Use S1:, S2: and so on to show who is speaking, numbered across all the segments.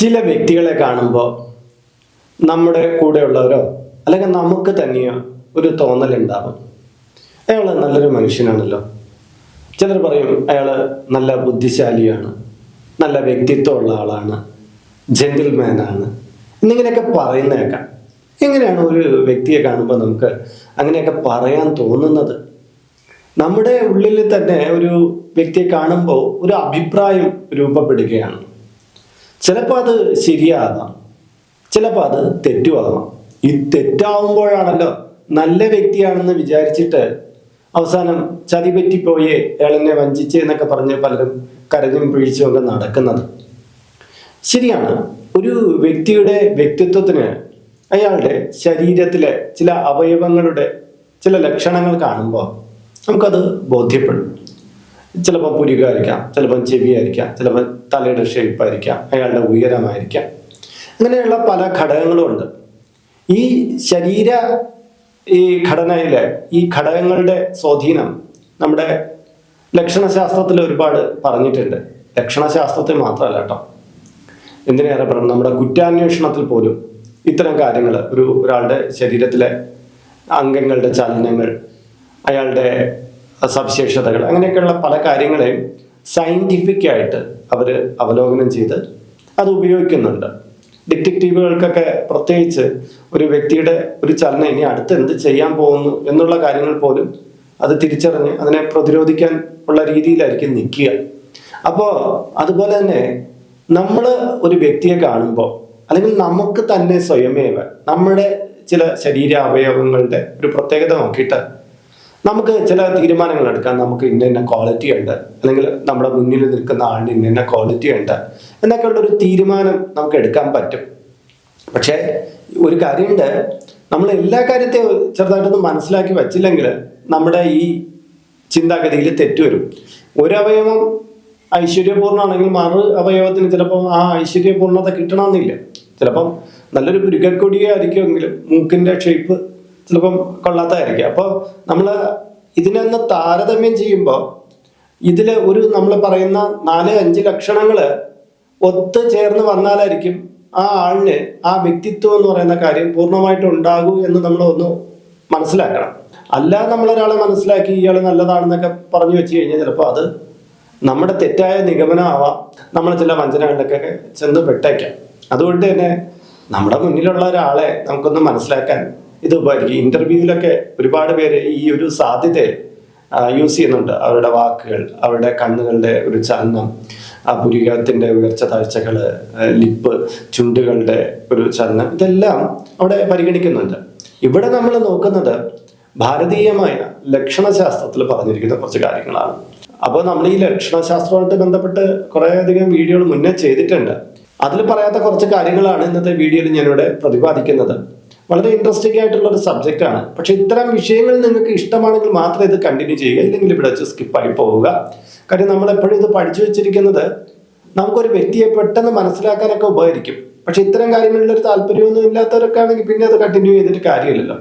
S1: ചില വ്യക്തികളെ കാണുമ്പോൾ നമ്മുടെ കൂടെയുള്ളവരോ അല്ലെങ്കിൽ നമുക്ക് തന്നെയോ ഒരു തോന്നലുണ്ടാവും. അയാൾ നല്ലൊരു മനുഷ്യനാണല്ലോ. ചിലർ പറയും അയാൾ നല്ല ബുദ്ധിശാലിയാണ് നല്ല വ്യക്തിത്വമുള്ള ആളാണ് ജെന്റിൽമാനാണ്. എന്നിങ്ങനെയൊക്കെ പറയുന്നേക്കാം. എങ്ങനെയാണ് ഒരു വ്യക്തിയെ കാണുമ്പോൾ നമുക്ക് അങ്ങനെയൊക്കെ പറയാൻ തോന്നുന്നത്? നമ്മുടെ ഉള്ളിൽ തന്നെ ഒരു വ്യക്തിയെ കാണുമ്പോൾ ഒരു അഭിപ്രായം രൂപപ്പെടുകയാണ്. ചിലപ്പോൾ അത് ശരിയാകാം. ചിലപ്പോൾ അത് തെറ്റുമാകാം ഈ തെറ്റാവുമ്പോഴാണല്ലോ നല്ല വ്യക്തിയാണെന്ന് വിചാരിച്ചിട്ട് അവസാനം ചതി പറ്റിപ്പോയേ ഏളനെ വഞ്ചിച്ച് എന്നൊക്കെ പറഞ്ഞ് പലരും കരഞ്ഞും പിഴിച്ചും ഒക്കെ നടക്കുന്നത്. ശരിയാണ്. ഒരു വ്യക്തിയുടെ വ്യക്തിത്വത്തിന് അയാളുടെ ശരീരത്തിലെ ചില അവയവങ്ങളുടെ ചില ലക്ഷണങ്ങൾ കാണുമ്പോൾ നമുക്കത് ബോധ്യപ്പെടും. ചിലപ്പോൾ പുരുകായിരിക്കാം ചിലപ്പം ചെവിയായിരിക്കാം ചിലപ്പോൾ തലയുടെ ഷേപ്പായിരിക്കാം അയാളുടെ ഉയരമായിരിക്കാം. അങ്ങനെയുള്ള പല ഘടകങ്ങളും ഉണ്ട് ഈ ശരീര ഈ ഘടനയിലെ ഈ ഘടകങ്ങളുടെ സ്വാധീനം നമ്മുടെ ലക്ഷണശാസ്ത്രത്തിൽ ഒരുപാട് പറഞ്ഞിട്ടുണ്ട്. ലക്ഷണശാസ്ത്രത്തിൽ മാത്രമല്ല കേട്ടോ. എന്തിനേറെ പറഞ്ഞു നമ്മുടെ കുറ്റാന്വേഷണത്തിൽ പോലും ഇത്തരം കാര്യങ്ങൾ ഒരു ഒരാളുടെ ശരീരത്തിലെ അംഗങ്ങളുടെ ചലനങ്ങൾ അയാളുടെ സവിശേഷതകൾ. അങ്ങനെയൊക്കെയുള്ള പല കാര്യങ്ങളെയും സയന്റിഫിക് ആയിട്ട് അവർ അവലോകനം ചെയ്ത് അത് ഉപയോഗിക്കുന്നുണ്ട്. ഡിറ്റക്റ്റീവുകൾക്കൊക്കെ പ്രത്യേകിച്ച് ഒരു വ്യക്തിയുടെ ഒരു ചലനം ഇനി അടുത്ത് എന്ത് ചെയ്യാൻ പോകുന്നു എന്നുള്ള കാര്യങ്ങൾ പോലും അത് തിരിച്ചറിഞ്ഞ് അതിനെ പ്രതിരോധിക്കാൻ ഉള്ള രീതിയിലായിരിക്കും നിൽക്കുക. അപ്പോൾ അതുപോലെ തന്നെ നമ്മൾ ഒരു വ്യക്തിയെ കാണുമ്പോൾ അല്ലെങ്കിൽ നമുക്ക് തന്നെ സ്വയമേവ നമ്മുടെ ചില ശരീര അവയവങ്ങളുടെ ഒരു പ്രത്യേകത നോക്കിയിട്ട് നമുക്ക് ചില തീരുമാനങ്ങൾ എടുക്കാം. നമുക്ക് ഇന്ന ഇന്ന ക്വാളിറ്റി ഉണ്ട്. അല്ലെങ്കിൽ നമ്മുടെ മുന്നിൽ നിൽക്കുന്ന ആളിന് ഇന്ന ഇന്ന ക്വാളിറ്റി ഉണ്ട്. എന്നൊക്കെ ഉള്ള ഒരു തീരുമാനം നമുക്ക് എടുക്കാൻ പറ്റും. പക്ഷേ ഒരു കാര്യമുണ്ട്. നമ്മൾ എല്ലാ കാര്യത്തെയും ചെറുതായിട്ടൊന്ന് മനസ്സിലാക്കി വച്ചില്ലെങ്കിൽ നമ്മുടെ ഈ ചിന്താഗതിയിൽ തെറ്റുവരും ഒരു അവയവം ഐശ്വര്യപൂർണമാണെങ്കിൽ മറു അവയവത്തിന് ചിലപ്പോൾ ആ ഐശ്വര്യപൂർണത കിട്ടണമെന്നില്ല. ചിലപ്പം നല്ലൊരു പുരുക്കക്കൊടിയായിരിക്കുമെങ്കിലും മൂക്കിന്റെ ഷേപ്പ് ചിലപ്പം കൊള്ളാത്തതായിരിക്കും അപ്പോൾ നമ്മൾ ഇതിനൊന്ന് താരതമ്യം ചെയ്യുമ്പോൾ ഇതിൽ ഒരു നമ്മൾ പറയുന്ന നാല് അഞ്ച് ലക്ഷണങ്ങൾ ഒത്തു ചേർന്ന് വന്നാലായിരിക്കും ആ ആളിന് ആ വ്യക്തിത്വം എന്ന് പറയുന്ന കാര്യം പൂർണമായിട്ട് ഉണ്ടാകൂ എന്ന് നമ്മൾ ഒന്ന് മനസ്സിലാക്കണം. അല്ല നമ്മളൊരാളെ മനസ്സിലാക്കി ഇയാൾ നല്ലതാണെന്നൊക്കെ പറഞ്ഞു വെച്ച് കഴിഞ്ഞാൽ ചിലപ്പോൾ അത് നമ്മുടെ തെറ്റായ നിഗമനമാവാം. നമ്മൾ ചില വഞ്ചനകളിലൊക്കെ ചെന്ന് പെട്ടേക്കാം. അതുകൊണ്ട് തന്നെ നമ്മുടെ മുന്നിലുള്ള ഒരാളെ നമുക്കൊന്ന് മനസ്സിലാക്കാൻ ഇത് ഉപകരിക്കും. ഇന്റർവ്യൂവിലൊക്കെ ഒരുപാട് പേര് ഈ ഒരു സാധ്യത യൂസ് ചെയ്യുന്നുണ്ട്. അവരുടെ വാക്കുകൾ അവരുടെ കണ്ണുകളുടെ ഒരു ചലനം ആ പുരികത്തിന്റെ ഉയർച്ച താഴ്ചകൾ ലിപ്പ് ചുണ്ടുകളുടെ ഒരു ചലനം ഇതെല്ലാം അവിടെ പരിഗണിക്കുന്നുണ്ട്. ഇവിടെ നമ്മൾ നോക്കുന്നത് ഭാരതീയമായ ലക്ഷണശാസ്ത്രത്തിൽ പറഞ്ഞിരിക്കുന്ന കുറച്ച് കാര്യങ്ങളാണ്. അപ്പോൾ നമ്മൾ ഈ ലക്ഷണശാസ്ത്രമായിട്ട് ബന്ധപ്പെട്ട് കുറേയധികം വീഡിയോകൾ മുന്നേ ചെയ്തിട്ടുണ്ട്. അതിൽ പറയാത്ത കുറച്ച് കാര്യങ്ങളാണ് ഇന്നത്തെ വീഡിയോയിൽ ഞാനിവിടെ പ്രതിപാദിക്കുന്നത്. വളരെ ഇൻട്രസ്റ്റിംഗ് ആയിട്ടുള്ള ഒരു സബ്ജക്റ്റ് ആണ്. പക്ഷെ ഇത്തരം വിഷയങ്ങൾ നിങ്ങൾക്ക് ഇഷ്ടമാണെങ്കിൽ മാത്രം ഇത് കണ്ടിന്യൂ ചെയ്യുക. ഇല്ലെങ്കിൽ ഇവിടെ വെച്ച് സ്കിപ്പായി പോവുക. കാര്യം നമ്മൾ എപ്പോഴും ഇത് പഠിച്ചു വെച്ചിരിക്കുന്നത് നമുക്കൊരു വ്യക്തിയെ പെട്ടെന്ന് മനസ്സിലാക്കാനൊക്കെ ഉപകരിക്കും. പക്ഷെ ഇത്തരം കാര്യങ്ങളിൽ ഒരു താല്പര്യമൊന്നും ഇല്ലാത്തവരൊക്കെ ആണെങ്കിൽ പിന്നെ അത് കണ്ടിന്യൂ ചെയ്തിട്ട് കാര്യമില്ലല്ലോ.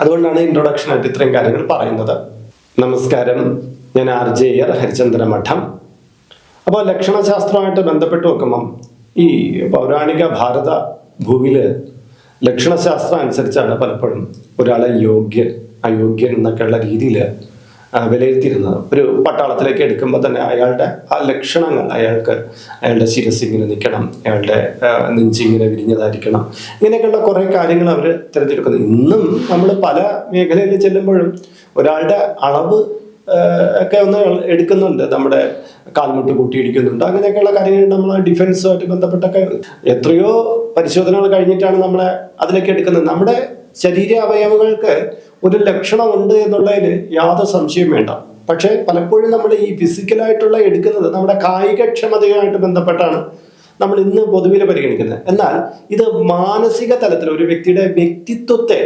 S1: അതുകൊണ്ടാണ് ഇൻട്രൊഡക്ഷൻ ആയിട്ട് ഇത്രയും കാര്യങ്ങൾ പറയുന്നത്. നമസ്കാരം. ഞാൻ ആർ ജെ ആർ ഹരിചന്ദ്ര മഠം. അപ്പോൾ ലക്ഷണശാസ്ത്രമായിട്ട് ബന്ധപ്പെട്ട് നോക്കുമ്പം ഈ പൗരാണിക ഭാരത ഭൂമിയിൽ ലക്ഷണശാസ്ത്രം അനുസരിച്ചാണ് പലപ്പോഴും ഒരാളെ യോഗ്യൻ അയോഗ്യൻ എന്നൊക്കെയുള്ള രീതിയിൽ വിലയിരുത്തിയിരുന്നത്. ഒരു പട്ടാളത്തിലേക്ക് എടുക്കുമ്പോൾ തന്നെ അയാളുടെ ആ ലക്ഷണങ്ങൾ അയാൾക്ക് അയാളുടെ ശിരസ് ഇങ്ങനെ നിൽക്കണം അയാളുടെ നെഞ്ചിങ്ങനെ വിരിഞ്ഞതായിരിക്കണം. ഇങ്ങനെയൊക്കെയുള്ള കുറേ കാര്യങ്ങൾ അവർ തിരഞ്ഞെടുക്കുന്നത്. ഇന്നും നമ്മൾ പല മേഖലയിൽ ചെല്ലുമ്പോഴും ഒരാളുടെ അളവ് ഒക്കെ ഒന്ന് എടുക്കുന്നുണ്ട്. നമ്മുടെ കാൽമുട്ട് കൂട്ടിയിടിക്കുന്നുണ്ട്. അങ്ങനെയൊക്കെയുള്ള കാര്യങ്ങൾ നമ്മൾ ഡിഫൻസുമായിട്ട് ബന്ധപ്പെട്ടൊക്കെ എത്രയോ പരിശോധനകൾ കഴിഞ്ഞിട്ടാണ് നമ്മളെ അതിലേക്ക് എടുക്കുന്നത്. നമ്മുടെ ശരീര അവയവങ്ങൾക്ക് ഒരു ലക്ഷണമുണ്ട് എന്നുള്ളതിൽ യാതൊരു സംശയം വേണ്ട. പക്ഷേ പലപ്പോഴും നമ്മൾ ഈ ഫിസിക്കലായിട്ടുള്ള എടുക്കുന്നത് നമ്മുടെ കായികക്ഷമതയുമായിട്ട് ബന്ധപ്പെട്ടാണ് നമ്മൾ ഇന്ന് പൊതുവിൽ പരിഗണിക്കുന്നത്. എന്നാൽ ഇത് മാനസിക തലത്തിൽ ഒരു വ്യക്തിയുടെ വ്യക്തിത്വത്തെ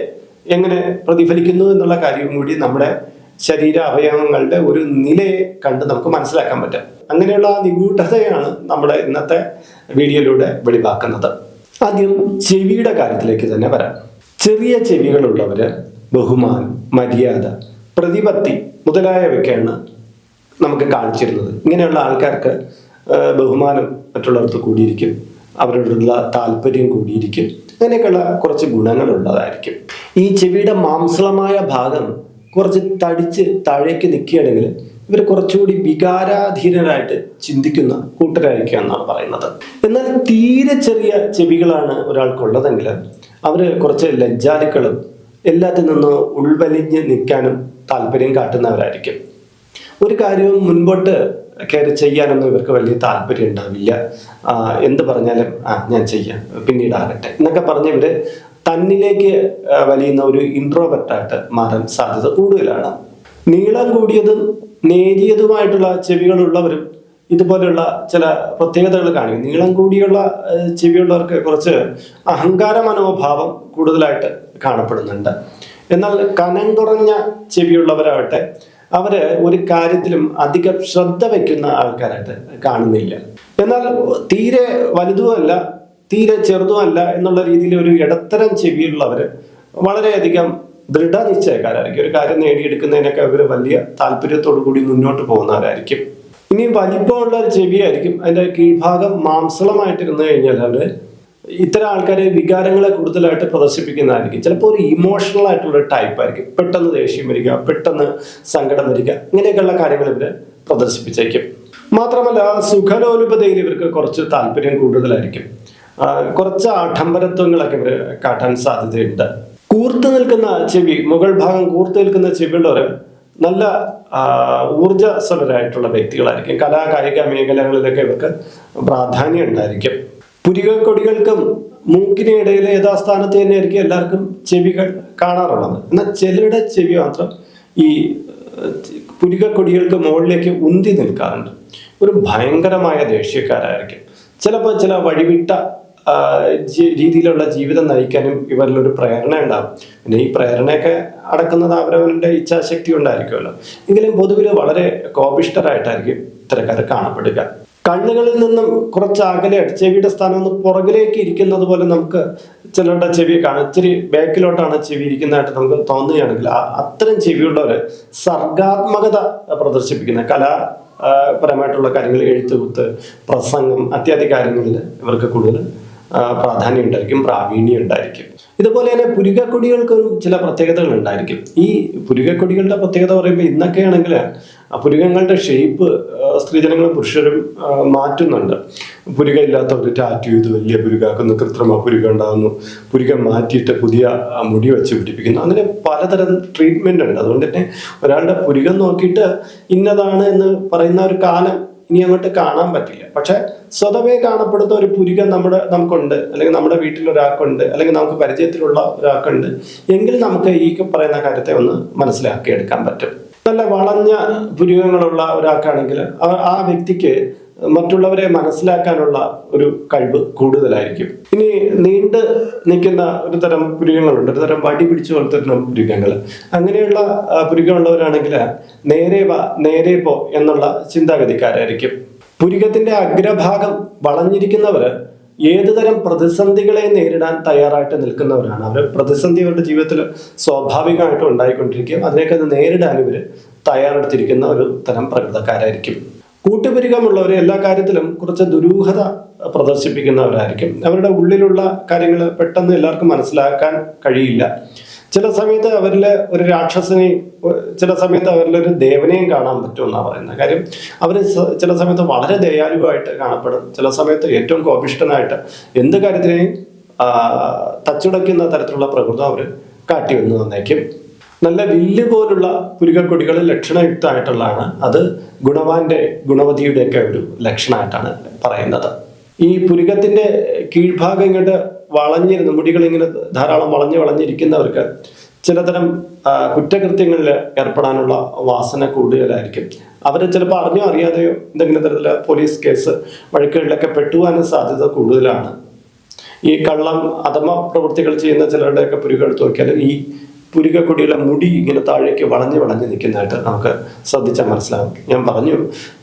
S1: എങ്ങനെ പ്രതിഫലിക്കുന്നു എന്നുള്ള കാര്യവും കൂടി നമ്മുടെ ശരീര അവയവങ്ങളുടെ ഒരു നിലയെ കണ്ട് നമുക്ക് മനസ്സിലാക്കാൻ പറ്റും. അങ്ങനെയുള്ള ആ നിഗൂഢതയാണ് നമ്മുടെ ഇന്നത്തെ വീഡിയോയിലൂടെ വെളിവാക്കുന്നത്. ആദ്യം ചെവിയുടെ കാര്യത്തിലേക്ക് തന്നെ വരാം. ചെറിയ ചെവികളുള്ളവര് ബഹുമാനം മര്യാദ പ്രതിപത്തി മുതലായവയ്ക്കാണ് നമുക്ക് കാണിച്ചിരുന്നത്. ഇങ്ങനെയുള്ള ആൾക്കാർക്ക് ബഹുമാനം മറ്റുള്ളവർക്ക് കൂടിയിരിക്കും. അവരോടുള്ള താല്പര്യം കൂടിയിരിക്കും. അങ്ങനെയൊക്കെയുള്ള കുറച്ച് ഗുണങ്ങളുള്ളതായിരിക്കും. ഈ ചെവിയുടെ മാംസളമായ ഭാഗം കുറച്ച് തടിച്ച് താഴേക്ക് നിൽക്കുകയാണെങ്കിൽ ഇവർ കുറച്ചുകൂടി വികാരാധീനരായിട്ട് ചിന്തിക്കുന്ന കൂട്ടരായിരിക്കുക എന്നാണ് പറയുന്നത്. എന്നാൽ തീരെ ചെറിയ ചെവികളാണ് ഒരാൾക്കുള്ളതെങ്കിൽ അവർ കുറച്ച് ലജ്ജാലുക്കളും എല്ലാത്തിൽ നിന്ന് ഉൾവലിഞ്ഞ് നിൽക്കാനും താല്പര്യം കാട്ടുന്നവരായിരിക്കും. ഒരു കാര്യവും മുൻപോട്ട് കയറി ചെയ്യാനൊന്നും ഇവർക്ക് വലിയ താല്പര്യം ഉണ്ടാവില്ല. എന്ത് പറഞ്ഞാലും ആ ഞാൻ ചെയ്യാം. പിന്നീടാകട്ടെ. എന്നൊക്കെ പറഞ്ഞ് ഇവർ തന്നിലേക്ക് വലിയുന്ന ഒരു ഇൻട്രോവെർട്ടായിട്ട് മാറാൻ സാധ്യത കൂടുതലാണ്. നീളം കൂടിയതും നേരിയതുമായിട്ടുള്ള ചെവികളുള്ളവരും ഇതുപോലെയുള്ള ചില പ്രത്യേകതകൾ കാണിക്കും നീളം കൂടിയുള്ള ചെവിയുള്ളവർക്ക് കുറച്ച് അഹങ്കാര മനോഭാവം കൂടുതലായിട്ട് കാണപ്പെടുന്നുണ്ട്. എന്നാൽ കനം കുറഞ്ഞ ചെവിയുള്ളവരാവട്ടെ അവർ ഒരു കാര്യത്തിലും അധികം ശ്രദ്ധ വയ്ക്കുന്ന ആൾക്കാരായിട്ട് കാണുന്നില്ല. എന്നാൽ തീരെ വലുതുമല്ല തീരെ ചെറുതുമല്ല എന്നുള്ള രീതിയിൽ ഒരു ഇടത്തരം ചെവിയുള്ളവർ വളരെയധികം ദൃഢനിശ്ചയക്കാരായിരിക്കും. ഒരു കാര്യം നേടിയെടുക്കുന്നതിനൊക്കെ അവർ വലിയ താല്പര്യത്തോടു കൂടി മുന്നോട്ട് പോകുന്നവരായിരിക്കും. ഇനി വലിപ്പമുള്ള ഒരു ചെവിയായിരിക്കും അതിന്റെ കീഴ്ഭാഗം മാംസളമായിട്ടിരുന്നു കഴിഞ്ഞാൽ അവർ ഇത്തരം ആൾക്കാരെ വികാരങ്ങളെ കൂടുതലായിട്ട് പ്രദർശിപ്പിക്കുന്നതായിരിക്കും. ചിലപ്പോൾ ഒരു ഇമോഷണൽ ആയിട്ടുള്ള ടൈപ്പ് ആയിരിക്കും. പെട്ടെന്ന് ദേഷ്യം വരിക പെട്ടെന്ന് സങ്കടം വരിക ഇങ്ങനെയൊക്കെയുള്ള കാര്യങ്ങൾ ഇവർ പ്രദർശിപ്പിച്ചേക്കും. മാത്രമല്ല സുഖലോലുപതയിൽ ഇവർക്ക് കുറച്ച് താല്പര്യം കൂടുതലായിരിക്കും. കുറച്ച് ആഡംബരത്വങ്ങളൊക്കെ കാട്ടാൻ സാധ്യതയുണ്ട്. കൂർത്ത് നിൽക്കുന്ന ചെവി മുകൾ ഭാഗം കൂർത്ത് നിൽക്കുന്ന ചെവിയുള്ളവർ നല്ല ഊർജസ്വലരായിട്ടുള്ള വ്യക്തികളായിരിക്കും. കലാ കായിക മേഖലകളിലൊക്കെ ഇവർക്ക് പ്രാധാന്യം ഉണ്ടായിരിക്കും. പുരികക്കൊടികൾക്കും മൂക്കിന് ഇടയിൽ യഥാസ്ഥാനത്ത് തന്നെയായിരിക്കും എല്ലാവർക്കും ചെവികൾ കാണാറുള്ളത്. എന്നാൽ ചിലരുടെ ചെവി മാത്രം ഈ പുരികക്കൊടികൾക്ക് മുകളിലേക്ക് ഉന്തി നിൽക്കാറുണ്ട്. ഒരു ഭയങ്കരമായ ദേഷ്യക്കാരായിരിക്കും. ചിലപ്പോൾ ചില വഴിവിട്ട രീതിയിലുള്ള ജീവിതം നയിക്കാനും ഇവരിലൊരു പ്രേരണ ഉണ്ടാകും പിന്നെ ഈ പ്രേരണയൊക്കെ അടക്കുന്നത് അവരവരുടെ ഇച്ഛാശക്തി ഉണ്ടായിരിക്കുമല്ലോ എങ്കിലും പൊതുവിൽ വളരെ കോപിഷ്ടരായിട്ടായിരിക്കും ഇത്തരക്കാർ കാണപ്പെടുക. കണ്ണുകളിൽ നിന്നും കുറച്ച് അകലെ ചെവിയുടെ സ്ഥാനം ഒന്ന് പുറകിലേക്ക് ഇരിക്കുന്നത് പോലെ നമുക്ക് ചിലരുടെ ചെവി കാണാം. ഇച്ചിരി ബാക്കിലോട്ടാണ് ചെവി ഇരിക്കുന്നതായിട്ട് നമുക്ക് തോന്നുകയാണെങ്കിൽ അത്തരം ചെവിയുള്ളവർ സർഗാത്മകത പ്രദർശിപ്പിക്കുന്ന കലാ പരമായിട്ടുള്ള കാര്യങ്ങൾ എഴുത്തുകുത്ത് പ്രസംഗം അത്യാദി കാര്യങ്ങളിൽ ഇവർക്ക് കൂടുതൽ പ്രാധാന്യം ഉണ്ടായിരിക്കും പ്രാവീണ്യം ഉണ്ടായിരിക്കും. ഇതുപോലെ തന്നെ പുരികക്കൊടികൾക്കൊരു ചില പ്രത്യേകതകൾ ഉണ്ടായിരിക്കും. ഈ പുരുകക്കൊടികളുടെ പ്രത്യേകത പറയുമ്പോൾ ഇന്നൊക്കെ ആണെങ്കിൽ പുരികങ്ങളുടെ ഷേപ്പ് സ്ത്രീജനങ്ങളും പുരുഷരും മാറ്റുന്നുണ്ട്. പുരിക ഇല്ലാത്തവർ ടാറ്റു ചെയ്ത് വലിയ പുരുകാക്കുന്നു കൃത്രിമ പുരുക ഉണ്ടാകുന്നു. പുരുക മാറ്റിയിട്ട് പുതിയ മുടി വെച്ച് പിടിപ്പിക്കുന്നു. അങ്ങനെ പലതരം ട്രീറ്റ്മെന്റ് ഉണ്ട്. അതുകൊണ്ട് തന്നെ ഒരാളുടെ പുരുകം നോക്കിയിട്ട് ഇന്നതാണ് എന്ന് പറയുന്ന ഒരു കാലം ഇനി അങ്ങോട്ട് കാണാൻ പറ്റില്ല. പക്ഷെ സ്വതവേ കാണപ്പെടുന്ന ഒരു പുരികം നമ്മുടെ നമുക്കുണ്ട്. അല്ലെങ്കിൽ നമ്മുടെ വീട്ടിൽ ഒരാൾക്കുണ്ട് അല്ലെങ്കിൽ നമുക്ക് പരിചയത്തിലുള്ള ഒരാൾക്കുണ്ട്. എങ്കിൽ നമുക്ക് ഈ പറയുന്ന കാര്യത്തെ ഒന്ന് മനസ്സിലാക്കി എടുക്കാൻ പറ്റും. നല്ല വളഞ്ഞ പുരികങ്ങളുള്ള ഒരാൾക്കാണെങ്കിൽ ആ- വ്യക്തിക്ക് മറ്റുള്ളവരെ മനസ്സിലാക്കാനുള്ള ഒരു കഴിവ് കൂടുതലായിരിക്കും. ഇനി നീണ്ട് നിൽക്കുന്ന ഒരു തരം പുരികങ്ങളുണ്ട്. ഒരു തരം വടി പിടിച്ചു പോലത്തെ പുരികങ്ങൾ. അങ്ങനെയുള്ള പുരികമുള്ളവരാണെങ്കിൽ നേരെ വാ നേരെ പോ എന്നുള്ള ചിന്താഗതിക്കാരായിരിക്കും. പുരികത്തിന്റെ അഗ്രഭാഗം വളഞ്ഞിരിക്കുന്നവർ ഏതുതരം പ്രതിസന്ധികളെ നേരിടാൻ തയ്യാറായിട്ട് നിൽക്കുന്നവരാണ്. അവർ പ്രതിസന്ധി അവരുടെ ജീവിതത്തിൽ സ്വാഭാവികമായിട്ടും ഉണ്ടായിക്കൊണ്ടിരിക്കും അതിനെയൊക്കെ അത് നേരിടാൻ ഇവർ തയ്യാറെടുത്തിരിക്കുന്ന ഒരു തരം പ്രകൃതക്കാരായിരിക്കും. കൂട്ടുപരികമുള്ളവർ എല്ലാ കാര്യത്തിലും കുറച്ച് ദുരൂഹത പ്രദർശിപ്പിക്കുന്നവരായിരിക്കും. അവരുടെ ഉള്ളിലുള്ള കാര്യങ്ങൾ പെട്ടെന്ന് എല്ലാവർക്കും മനസ്സിലാക്കാൻ കഴിയില്ല. ചില സമയത്ത് അവരിൽ ഒരു രാക്ഷസനെ ചില സമയത്ത് അവരിൽ ഒരു ദേവനെയും കാണാൻ പറ്റുമെന്നാണ് പറയുന്നത്. കാര്യം അവർ ചില സമയത്ത് വളരെ ദയാലുവായിട്ട് കാണപ്പെടും. ചില സമയത്ത് ഏറ്റവും കോപിഷ്ടനായിട്ട് എന്ത് കാര്യത്തിനെയും തച്ചുടയ്ക്കുന്ന തരത്തിലുള്ള പ്രകൃതം അവർ കാട്ടി വന്നു തന്നേക്കും. നല്ല വില്ല് പോലുള്ള പുരുകക്കൊടികൾ ലക്ഷണയുക്തമായിട്ടുള്ളതാണ്. അത് ഗുണവാന്റെ ഗുണവതിയുടെ ഒക്കെ ഒരു ലക്ഷണമായിട്ടാണ് പറയുന്നത്. ഈ പുരുകത്തിന്റെ കീഴ്ഭാഗം ഇങ്ങോട്ട് വളഞ്ഞിരുന്ന്. മുടികൾ ഇങ്ങനെ ധാരാളം വളഞ്ഞ് വളഞ്ഞിരിക്കുന്നവർക്ക് ചിലതരം കുറ്റകൃത്യങ്ങളിൽ ഏർപ്പെടാനുള്ള വാസന കൂടുതലായിരിക്കും. അവർ ചിലപ്പോൾ അറിഞ്ഞോ അറിയാതെയോ എന്തെങ്കിലും തരത്തിൽ പോലീസ് കേസ് വഴക്കുകളിലൊക്കെ പെട്ടുവാനും സാധ്യത കൂടുതലാണ്. ഈ കള്ളം അധമ പ്രവൃത്തികൾ ചെയ്യുന്ന ചിലരുടെയൊക്കെ പുരുകൾ നോക്കിയാൽ ഈ പുരുകക്കൊടിയുടെ മുടി ഇങ്ങനെ താഴേക്ക് വളഞ്ഞ് വളഞ്ഞ് നിൽക്കുന്നതായിട്ട് നമുക്ക് ശ്രദ്ധിച്ചാൽ മനസ്സിലാകും ഞാൻ പറഞ്ഞു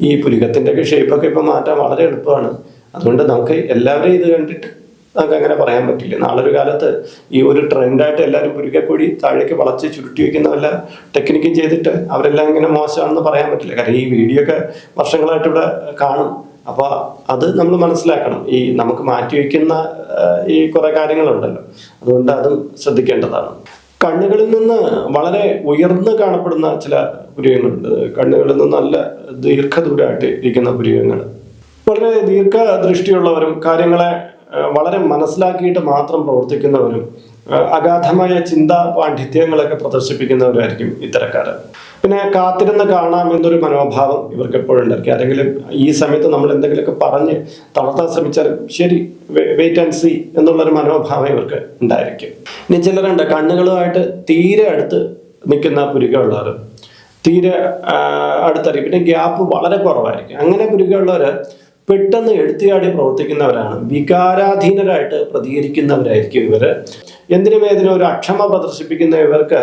S1: ഈ പുരുകത്തിന്റെയൊക്കെ ഷേപ്പൊക്കെ ഇപ്പം മാറ്റാൻ വളരെ എളുപ്പമാണ്. അതുകൊണ്ട് നമുക്ക് എല്ലാവരെയും ഇത് കണ്ടിട്ട് നമുക്ക് അങ്ങനെ പറയാൻ പറ്റില്ല. നാളൊരു കാലത്ത് ഈ ഒരു ട്രെൻഡായിട്ട് എല്ലാവരും പുരുകക്കൊടി താഴേക്ക് വളച്ച് ചുരുട്ടി വയ്ക്കുന്ന വല്ല ടെക്നിക്കും ചെയ്തിട്ട് അവരെല്ലാം ഇങ്ങനെ മോശമാണെന്ന് പറയാൻ പറ്റില്ല. കാരണം ഈ വീഡിയോ ഒക്കെ വർഷങ്ങളായിട്ട് ഇവിടെ കാണും. അപ്പോൾ അത് നമ്മൾ മനസ്സിലാക്കണം. ഈ നമുക്ക് മാറ്റി വയ്ക്കുന്ന ഈ കുറേ കാര്യങ്ങളുണ്ടല്ലോ. അതുകൊണ്ട് അതും ശ്രദ്ധിക്കേണ്ടതാണ്. കണ്ണുകളിൽ നിന്ന് വളരെ ഉയർന്ന് കാണപ്പെടുന്ന ചില പുരുവങ്ങളുണ്ട് കണ്ണുകളിൽ നിന്ന് നല്ല ദീർഘദൂരമായിട്ട് ഇരിക്കുന്ന പുരുവങ്ങൾ വളരെ ദീർഘ ദൃഷ്ടിയുള്ളവരും കാര്യങ്ങളെ വളരെ മനസ്സിലാക്കിയിട്ട് മാത്രം പ്രവർത്തിക്കുന്നവരും അഗാധമായ ചിന്താ പാണ്ഡിത്യങ്ങളൊക്കെ പ്രദർശിപ്പിക്കുന്നവരായിരിക്കും ഇത്തരക്കാർ പിന്നെ കാത്തിരുന്ന് കാണാം എന്നൊരു മനോഭാവം ഇവർക്ക് എപ്പോഴും ഉണ്ടായിരിക്കും. ആരെങ്കിലും ഈ സമയത്ത് നമ്മൾ എന്തെങ്കിലുമൊക്കെ പറഞ്ഞ് തളർത്താൻ ശ്രമിച്ചാൽ ശരി വെയിറ്റ് ആൻഡ് സി എന്നുള്ളൊരു മനോഭാവം ഇവർക്ക് ഉണ്ടായിരിക്കും. ഇനി ചിലരുണ്ട് കണ്ണുകളുമായിട്ട് തീരെ അടുത്ത് നിൽക്കുന്ന പുരികമുള്ളവർ തീരെ അടുത്തായിരിക്കും പിന്നെ ഗ്യാപ്പ് വളരെ കുറവായിരിക്കും. അങ്ങനെ പുരികമുള്ളവർ പെട്ടെന്ന് എടുത്തിയാടി പ്രവർത്തിക്കുന്നവരാണ്. വികാരാധീനരായിട്ട് പ്രതികരിക്കുന്നവരായിരിക്കും ഇവർ എന്തിനും ഏതിനും ഒരു അക്ഷമ പ്രദർശിപ്പിക്കുന്ന ഇവർക്ക്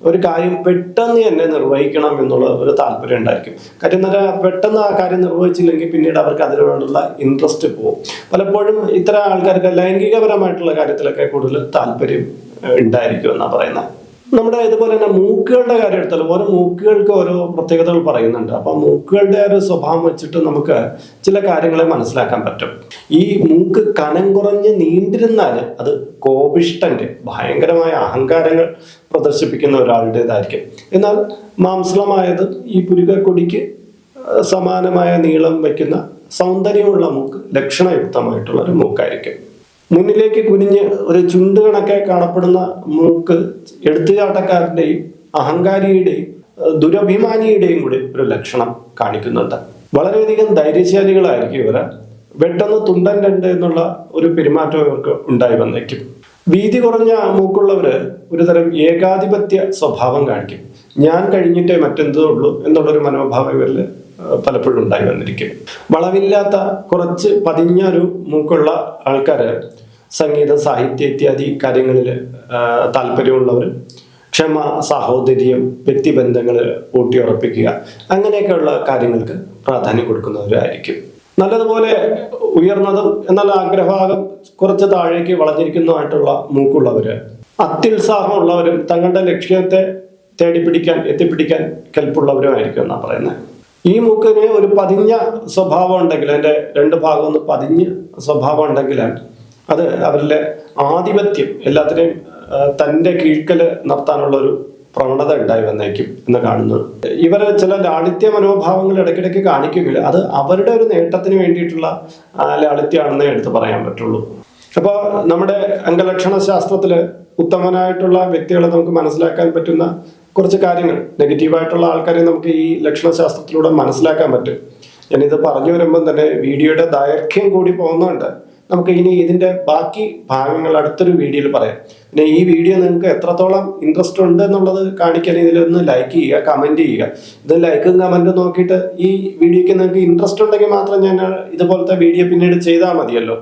S1: ഒരു കാര്യം പെട്ടെന്ന് തന്നെ നിർവഹിക്കണം എന്നുള്ള ഒരു താല്പര്യം ഉണ്ടായിരിക്കും. കാര്യം പറഞ്ഞാൽ പെട്ടെന്ന് ആ കാര്യം നിർവഹിച്ചില്ലെങ്കിൽ പിന്നീട് അവർക്ക് അതിനോടുള്ള ഇൻട്രസ്റ്റ് പോകും പലപ്പോഴും ഇത്തരം ആൾക്കാർക്ക് ലൈംഗികപരമായിട്ടുള്ള കാര്യത്തിലൊക്കെ കൂടുതൽ താല്പര്യം ഉണ്ടായിരിക്കും എന്നാണ് പറയുന്നത് നമ്മുടെ ഇതുപോലെ തന്നെ മൂക്കുകളുടെ കാര്യം എടുത്താലും ഓരോ മൂക്കുകൾക്ക് ഓരോ പ്രത്യേകതകൾ പറയുന്നുണ്ട്. അപ്പോൾ മൂക്കുകളുടെ ഒരു സ്വഭാവം വെച്ചിട്ട് നമുക്ക് ചില കാര്യങ്ങളെ മനസ്സിലാക്കാൻ പറ്റും. ഈ മൂക്ക് കനം കുറഞ്ഞ് നീണ്ടിരുന്നാൽ അത് കോപിഷ്ടന്റെ ഭയങ്കരമായ അഹങ്കാരങ്ങൾ പ്രദർശിപ്പിക്കുന്ന ഒരാളുടേതായിരിക്കും. എന്നാൽ മാംസളമായത് ഈ പുരുകക്കൊടിക്ക് സമാനമായ നീളം വയ്ക്കുന്ന സൗന്ദര്യമുള്ള മൂക്ക് ലക്ഷണയുക്തമായിട്ടുള്ള ഒരു മൂക്കായിരിക്കും. മുന്നിലേക്ക് കുനിഞ്ഞ് ഒരു ചുണ്ട് കണക്കെ കാണപ്പെടുന്ന മൂക്ക് എടുത്തുചാട്ടക്കാരന്റെയും അഹങ്കാരിയുടെയും ദുരഭിമാനിയുടെയും കൂടി ഒരു ലക്ഷണം കാണിക്കുന്നുണ്ട്. വളരെയധികം ധൈര്യശാലികളായിരിക്കും ഇവർ. പെട്ടെന്ന് തുണ്ടൻ രണ്ട് എന്നുള്ള ഒരു പെരുമാറ്റം ഇവർക്ക് ഉണ്ടായി വന്നേക്കും. വീതി കുറഞ്ഞ മൂക്കുള്ളവര് ഒരു തരം ഏകാധിപത്യ സ്വഭാവം കാണിക്കും. ഞാൻ കഴിഞ്ഞിട്ടേ മറ്റെന്തേ ഉള്ളൂ എന്നുള്ളൊരു മനോഭാവം ഇവരിൽ പലപ്പോഴും ഉണ്ടായി വന്നിരിക്കും. വളവില്ലാത്ത കുറച്ച് പതിഞ്ഞ ഒരു മൂക്കുള്ള ആൾക്കാര് സംഗീത സാഹിത്യ ഇത്യാദി കാര്യങ്ങളിൽ താല്പര്യമുള്ളവർ ക്ഷമ സാഹോദര്യം വ്യക്തിബന്ധങ്ങൾ ഊട്ടിയുറപ്പിക്കുക അങ്ങനെയൊക്കെയുള്ള കാര്യങ്ങൾക്ക് പ്രാധാന്യം കൊടുക്കുന്നവരായിരിക്കും. നല്ലതുപോലെ ഉയർന്നതും എന്നാൽ ആഗ്രഹഭാഗം കുറച്ച് താഴേക്ക് വളഞ്ഞിരിക്കുന്നതായിട്ടുള്ള മൂക്കുള്ളവര് അത്യുത്സാഹമുള്ളവരും തങ്ങളുടെ ലക്ഷ്യത്തെ തേടി പിടിക്കാൻ എത്തിപ്പിടിക്കാൻ കെൽപ്പുള്ളവരുമായിരിക്കും എന്നാണ് പറയുന്നത് ഈ മൂക്കിന് ഒരു പതിഞ്ഞ സ്വഭാവം ഉണ്ടെങ്കിൽ എന്റെ രണ്ട് ഭാഗം ഒന്ന് പതിഞ്ഞ സ്വഭാവം ഉണ്ടെങ്കിൽ അത് അവരിലെ ആധിപത്യം എല്ലാത്തിനെയും തന്റെ കീഴ്ക്കൽ നടത്താനുള്ള ഒരു പ്രവണത ഉണ്ടായി വന്നേക്കും എന്ന് കാണുന്നു. ഇവർ ചില ലാളിത്യ മനോഭാവങ്ങൾ ഇടയ്ക്കിടയ്ക്ക് കാണിക്കുമെങ്കിൽ അത് അവരുടെ ഒരു നേട്ടത്തിന് വേണ്ടിയിട്ടുള്ള ലാളിത്യമാണെന്നേ എടുത്ത് പറയാൻ പറ്റുള്ളൂ. അപ്പോൾ നമ്മുടെ അംഗലക്ഷണ ശാസ്ത്രത്തിൽ ഉത്തമനായിട്ടുള്ള വ്യക്തികളെ നമുക്ക് മനസ്സിലാക്കാൻ പറ്റുന്ന കുറച്ച് കാര്യങ്ങൾ നെഗറ്റീവായിട്ടുള്ള ആൾക്കാരെ നമുക്ക് ഈ ലക്ഷണശാസ്ത്രത്തിലൂടെ മനസ്സിലാക്കാൻ പറ്റും. ഞാനിത് പറഞ്ഞു വരുമ്പം തന്നെ വീഡിയോയുടെ ദൈർഘ്യം കൂടി പോകുന്നുണ്ട്. നമുക്ക് ഇനി ഇതിന്റെ ബാക്കി ഭാഗങ്ങൾ അടുത്തൊരു വീഡിയോയിൽ പറയാം. പിന്നെ ഈ വീഡിയോ നിങ്ങൾക്ക് എത്രത്തോളം ഇൻട്രസ്റ്റ് ഉണ്ട് എന്നുള്ളത് കാണിക്കാൻ ഇതിലൊന്ന് ലൈക്ക് ചെയ്യുക കമന്റ് ചെയ്യുക. ഇത് ലൈക്കും കമന്റും നോക്കിയിട്ട് ഈ വീഡിയോയ്ക്ക് നിങ്ങൾക്ക് ഇൻട്രസ്റ്റ് ഉണ്ടെങ്കിൽ മാത്രം ഞാൻ ഇതുപോലത്തെ വീഡിയോ പിന്നീട് ചെയ്താൽ മതിയല്ലോ.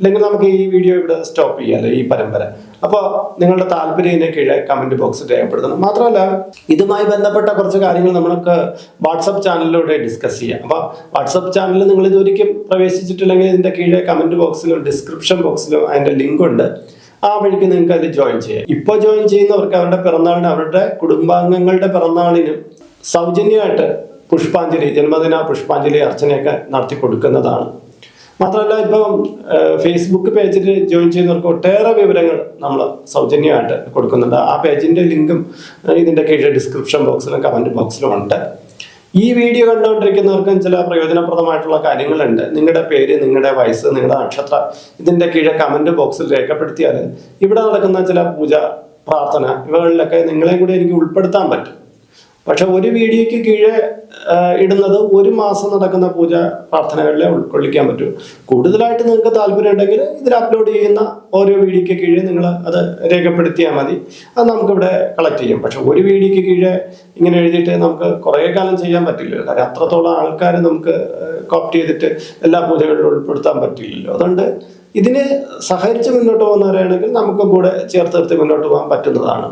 S1: ഇല്ലെങ്കിൽ നമുക്ക് ഈ വീഡിയോ ഇവിടെ സ്റ്റോപ്പ് ചെയ്യാമല്ലോ ഈ പരമ്പര. അപ്പോൾ നിങ്ങളുടെ താല്പര്യം ഇതിനെ കീഴെ കമന്റ് ബോക്സിൽ രേഖപ്പെടുത്തണം. മാത്രമല്ല ഇതുമായി ബന്ധപ്പെട്ട കുറച്ച് കാര്യങ്ങൾ നമ്മൾക്ക് വാട്സപ്പ് ചാനലിലൂടെ ഡിസ്കസ് ചെയ്യാം. അപ്പോൾ വാട്സപ്പ് ചാനലിൽ നിങ്ങൾ ഇതൊരിക്കലും പ്രവേശിച്ചിട്ടില്ലെങ്കിൽ ഇതിന്റെ കീഴെ കമന്റ് ബോക്സിലോ ഡിസ്ക്രിപ്ഷൻ ബോക്സിലോ അതിന്റെ ലിങ്ക് ഉണ്ട്. ആ വഴിക്ക് നിങ്ങൾക്ക് അതിൽ ജോയിൻ ചെയ്യാം. ഇപ്പോൾ ജോയിൻ ചെയ്യുന്നവർക്ക് അവരുടെ പിറന്നാളിന് അവരുടെ കുടുംബാംഗങ്ങളുടെ പിറന്നാളിനും സൗജന്യമായിട്ട് പുഷ്പാഞ്ജലി ജന്മദിന പുഷ്പാഞ്ജലി അർച്ചനയൊക്കെ നടത്തി കൊടുക്കുന്നതാണ് മാത്രമല്ല ഇപ്പം ഫേസ്ബുക്ക് പേജിൽ ജോയിൻ ചെയ്യുന്നവർക്ക് ഒട്ടേറെ വിവരങ്ങൾ നമ്മൾ സൗജന്യമായിട്ട് കൊടുക്കുന്നുണ്ട്. ആ പേജിന്റെ ലിങ്കും ഇതിന്റെ കീഴിൽ ഡിസ്ക്രിപ്ഷൻ ബോക്സിലും കമന്റ് ബോക്സിലും ഉണ്ട്. ഈ വീഡിയോ കണ്ടുകൊണ്ടിരിക്കുന്നവർക്കും ചില പ്രയോജനപ്രദമായിട്ടുള്ള കാര്യങ്ങളുണ്ട്. നിങ്ങളുടെ പേര് നിങ്ങളുടെ വയസ്സ് നിങ്ങളുടെ നക്ഷത്രം ഇതിന്റെ കീഴെ കമന്റ് ബോക്സിൽ രേഖപ്പെടുത്തിയാൽ ഇവിടെ നടക്കുന്ന ചില പൂജ പ്രാർത്ഥന ഇവകളിലൊക്കെ നിങ്ങളെ കൂടി എനിക്ക് ഉൾപ്പെടുത്താൻ പറ്റും. പക്ഷെ ഒരു വീഡിയോയ്ക്ക് കീഴെ ഇടുന്നത് ഒരു മാസം നടക്കുന്ന പൂജ പ്രാർത്ഥനകളിലെ ഉൾക്കൊള്ളിക്കാൻ പറ്റും. കൂടുതലായിട്ട് നിങ്ങൾക്ക് താല്പര്യം ഉണ്ടെങ്കിൽ ഇതിൽ അപ്ലോഡ് ചെയ്യുന്ന ഓരോ വീഡിയോയ്ക്ക് കീഴെ നിങ്ങൾ അത് രേഖപ്പെടുത്തിയാൽ മതി. അത് നമുക്കിവിടെ കളക്ട് ചെയ്യാം. പക്ഷെ ഒരു വീഡിയോയ്ക്ക് കീഴെ ഇങ്ങനെ എഴുതിയിട്ട് നമുക്ക് കുറേ കാലം ചെയ്യാൻ പറ്റില്ലല്ലോ. കാര്യം അത്രത്തോളം ആൾക്കാർ നമുക്ക് കോപ്റ്റ് ചെയ്തിട്ട് എല്ലാ പൂജകളിലും ഉൾപ്പെടുത്താൻ പറ്റില്ലല്ലോ. അതുകൊണ്ട് ഇതിന് സഹകരിച്ച് മുന്നോട്ട് പോകുന്നവരാണെങ്കിൽ നമുക്ക് കൂടെ ചേർത്ത് നിർത്തി മുന്നോട്ട് പോകാൻ പറ്റുന്നതാണ്.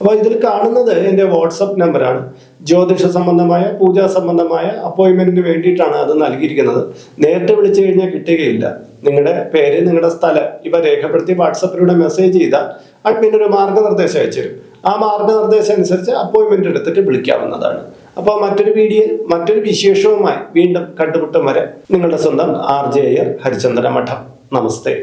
S1: അപ്പോൾ ഇതിൽ കാണുന്നത് എന്റെ വാട്സപ്പ് നമ്പറാണ്. ജ്യോതിഷ സംബന്ധമായ പൂജാ സംബന്ധമായ അപ്പോയിൻമെന്റിന് വേണ്ടിയിട്ടാണ് അത് നൽകിയിരിക്കുന്നത്. നേരിട്ട് വിളിച്ചു കഴിഞ്ഞാൽ കിട്ടുകയില്ല. നിങ്ങളുടെ പേര് നിങ്ങളുടെ സ്ഥലം ഇവ രേഖപ്പെടുത്തി വാട്സപ്പിലൂടെ മെസ്സേജ് ചെയ്താൽ അഡ്മിൻ ഒരു മാർഗനിർദ്ദേശം അയച്ചു ആ മാർഗനിർദ്ദേശം അനുസരിച്ച് അപ്പോയിൻമെന്റ് എടുത്തിട്ട് വിളിക്കാവുന്നതാണ്. അപ്പോൾ മറ്റൊരു വീഡിയോ മറ്റൊരു വിശേഷവുമായി വീണ്ടും കണ്ടുമുട്ടും വരെ നിങ്ങളുടെ സ്വന്തം ആർ ജെ അയ്യർ ഹരിചന്ദ്ര മഠം നമസ്തേ.